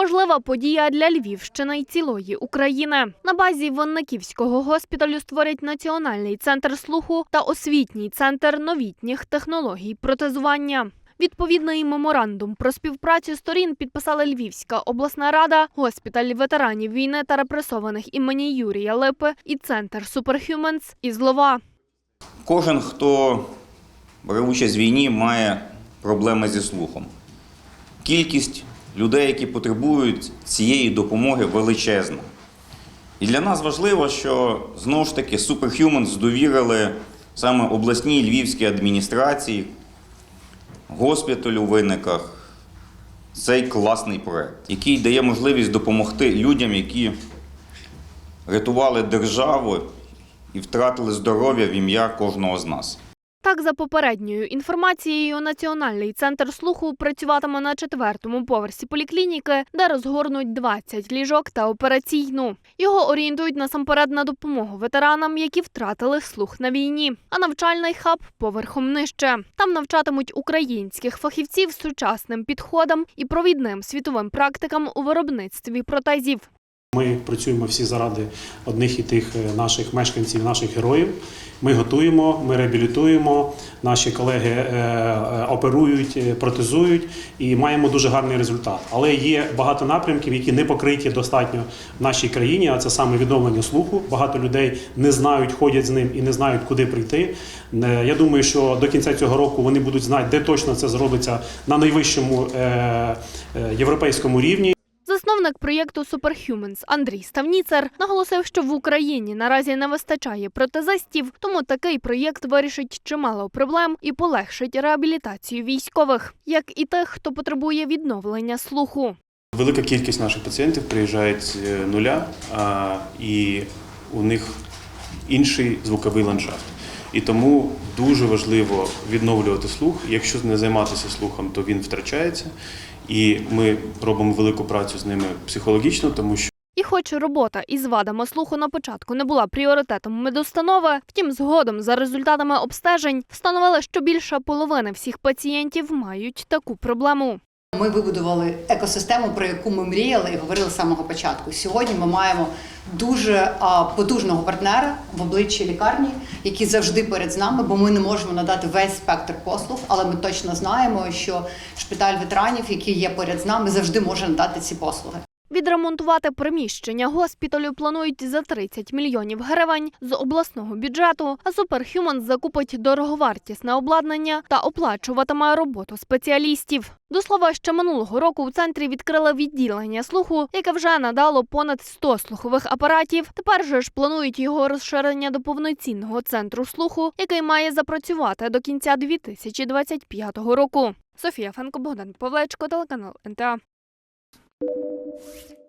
Важлива подія для Львівщини й цілої України. На базі Вонниківського госпіталю створять національний центр слуху та освітній центр новітніх технологій протезування. Відповідний меморандум про співпрацю сторін підписали Львівська обласна рада, госпіталь ветеранів війни та репресованих імені Юрія Липи і центр Superhumans із Лова. Кожен, хто бере участь в війні, має проблеми зі слухом. Кількість людей, які потребують цієї допомоги, величезна. І для нас важливо, що знову ж таки Superhumans довірили саме обласній львівській адміністрації, госпіталю в виниках цей класний проект, який дає можливість допомогти людям, які рятували державу і втратили здоров'я в ім'я кожного з нас. Так, за попередньою інформацією, Національний центр слуху працюватиме на четвертому поверсі поліклініки, де розгорнуть 20 ліжок та операційну. Його орієнтують насамперед на допомогу ветеранам, які втратили слух на війні. А навчальний хаб поверхом нижче. Там навчатимуть українських фахівців сучасним підходам і провідним світовим практикам у виробництві протезів. Ми працюємо всі заради одних і тих е, наших мешканців, наших героїв. Ми готуємо, ми реабілітуємо. Наші колеги е, е, оперують, протезують і маємо дуже гарний результат. Але є багато напрямків, які не покриті достатньо в нашій країні. А це саме відновлення слуху. Багато людей не знають, ходять з ним і не знають, куди прийти. Я думаю, що до кінця цього року вони будуть знати, де точно це зробиться на найвищому європейському рівні. Засновник проєкту Superhumans Андрій Ставніцер наголосив, що в Україні наразі не вистачає протезистів, тому такий проєкт вирішить чимало проблем і полегшить реабілітацію військових, як і тих, хто потребує відновлення слуху. Велика кількість наших пацієнтів приїжджають з нуля, а, і у них інший звуковий ландшафт. І тому дуже важливо відновлювати слух. Якщо не займатися слухом, то він втрачається. І ми робимо велику працю з ними психологічно, тому що. І хоч робота із вадами слуху на початку не була пріоритетом медустанови, втім, згодом за результатами обстежень встановили, що більша половина всіх пацієнтів мають таку проблему. Ми вибудували екосистему, про яку ми мріяли і говорили з самого початку. Сьогодні ми маємо дуже потужного партнера в обличчі лікарні, який завжди перед нами, бо ми не можемо надати весь спектр послуг, але ми точно знаємо, що шпиталь ветеранів, який є поряд з нами, завжди може надати ці послуги. Відремонтувати приміщення госпіталю планують за 30 мільйонів гривень з обласного бюджету, а Superhumans закупить дороговартісне обладнання та оплачуватиме роботу спеціалістів. До слова, ще минулого року у центрі відкрили відділення слуху, яке вже надало понад 100 слухових апаратів. Тепер же ж планують його розширення до повноцінного центру слуху, який має запрацювати до кінця 2025 року. Софія Фенко, Богдан Павлечко, телеканал НТА. you